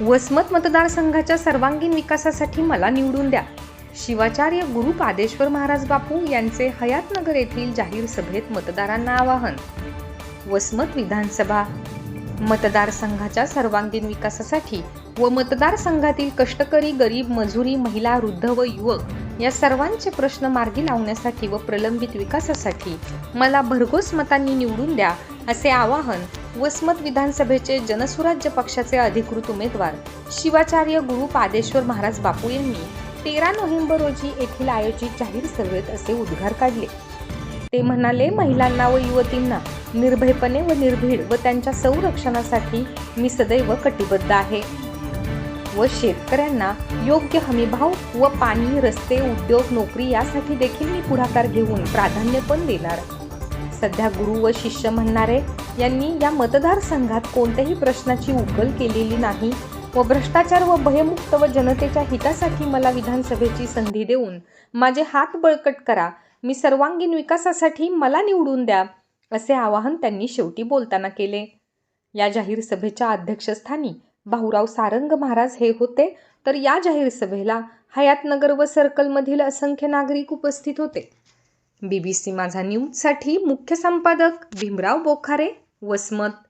वसमत मतदारसंघाच्या सर्वांगीण विकासासाठी मला निवडून द्या. शिवाचार्य गुरु पादेश्वर महाराज बापू यांचे हयातनगर येथील जाहीर सभेत मतदारांना आवाहन. वसमत विधानसभा. मतदारसंघाच्या सर्वांगीण विकासासाठी व मतदारसंघातील कष्टकरी गरीब मजुरी महिला वृद्ध व युवक या सर्वांचे प्रश्न मार्गी लावण्यासाठी व प्रलंबित विकासासाठी मला भरघोस मतांनी निवडून द्या असे आवाहन वसमत विधानसभेचे जनसुराज्य पक्षाचे अधिकृत उमेदवार शिवाचार्य गुरु पादेश्वर महाराज बापू यांनी तेरा नोव्हेंबर रोजी येथील आयोजित जाहीर सभेत असे उद्गार काढले. ते म्हणाले महिलांना व युवतींना निर्भयपणे व निर्भीड व त्यांच्या संरक्षणासाठी मी सदैव कटिबद्ध आहे. व शेतकऱ्यांना योग्य हमीभाव व पाणी रस्ते उद्योग नोकरी यासाठी देखील मी पुढाकार घेऊन प्राधान्य पण देणार सध्या गुरु व शिष्य म्हणणारे यांनी या मतदारसंघात कोणत्याही प्रश्नाची उकल केलेली नाही. व भ्रष्टाचार व भयमुक्त व जनतेच्या हितासाठी मला विधानसभेची संधी देऊन माझे हात बळकट करा. मी सर्वांगीण विकासासाठी मला निवडून द्या असे आवाहन त्यांनी शेवटी बोलताना केले. या जाहीर सभेच्या अध्यक्षस्थानी भाऊराव सारंग महाराज हे होते. तर या जाहीर सभेला हयातनगर व सर्कलमधील असंख्य नागरिक उपस्थित होते. बी बी सी माझा न्यूजसाठी मुख्य संपादक भीमराव बोखारे वसमत